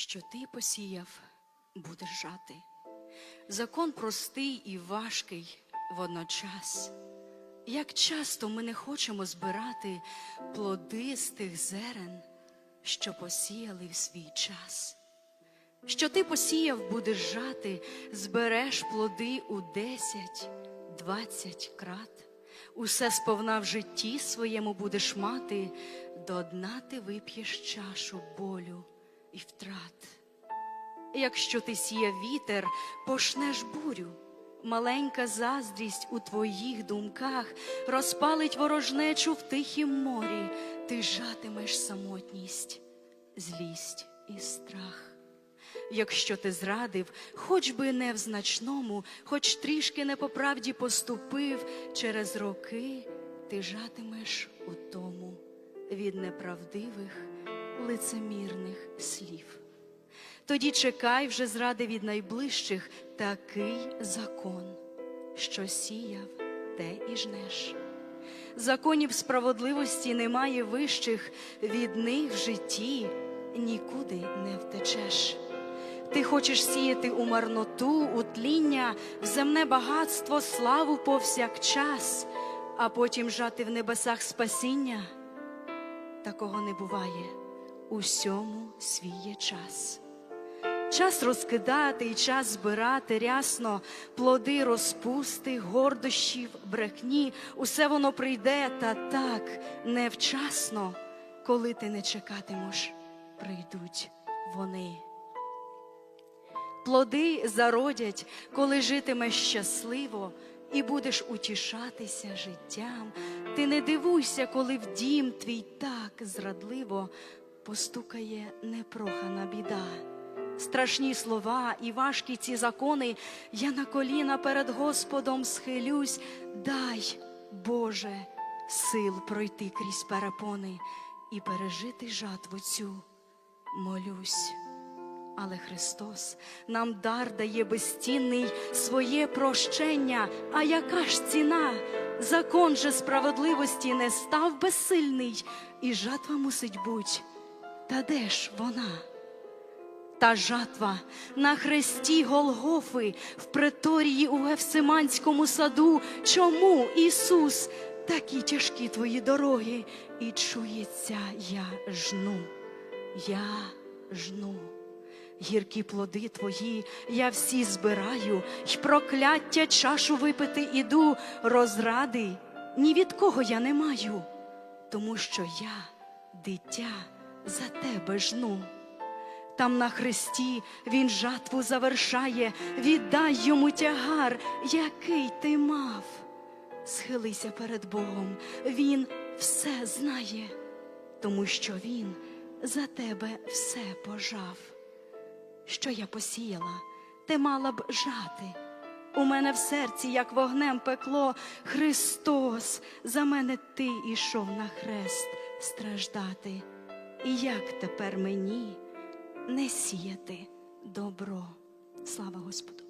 що ти посіяв, будеш жати. Закон простий і важкий водночас. Як часто ми не хочемо збирати плоди з тих зерен, що посіяли в свій час. Що ти посіяв, будеш жати, збереш плоди у десять, двадцять крат. Усе сповна в житті своєму будеш мати, до дна ти вип'єш чашу болю і втрат. Якщо ти сіяв вітер, пошнеш бурю. Маленька заздрість у твоїх думках розпалить ворожнечу в тихім морі, ти жатимеш самотність, злість і страх. Якщо ти зрадив, хоч би не в значному, хоч трішки не по правді поступив, через роки ти жатимеш у тому від неправдивих, лицемірних слів. Тоді чекай вже зради від найближчих такий закон, що сіяв, те і жнеш. Законів справедливості немає вищих, від них в житті нікуди не втечеш. Ти хочеш сіяти у марноту, у тління, в земне багатство, славу повсякчас, а потім жати в небесах спасіння. Такого не буває. Усьому свій є час. Час розкидати і час збирати рясно, плоди розпусти, гордощів, брехні, усе воно прийде та так невчасно, коли ти не чекатимеш, прийдуть вони. Плоди зародять, коли житимеш щасливо і будеш утішатися життям. Ти не дивуйся, коли в дім твій так зрадливо постукає непрохана біда. Страшні слова і важкі ці закони, я на коліна перед Господом схилюсь, дай, Боже, сил пройти крізь перепони і пережити жатву цю, молюсь. Але Христос нам дар дає безцінний своє прощення. А яка ж ціна? Закон же справедливості не став безсильний, і жатва мусить буть. Та де ж вона? Та жатва на хресті Голгофи в преторії у Гефсиманському саду. Чому, Ісус, такі тяжкі твої дороги? І чується, я жну, я жну. Гіркі плоди твої я всі збираю, й прокляття чашу випити іду, розради ні від кого я не маю, тому що я, дитя, за тебе жну. Там на хресті він жатву завершає, віддай йому тягар, який ти мав. Схилися перед Богом, Він все знає, тому що Він за тебе все пожав. Що я посіяла, ти мала б жати. У мене в серці, як вогнем пекло, Христос, за мене ти ішов на хрест страждати. І як тепер мені не сіяти добро? Слава Господу!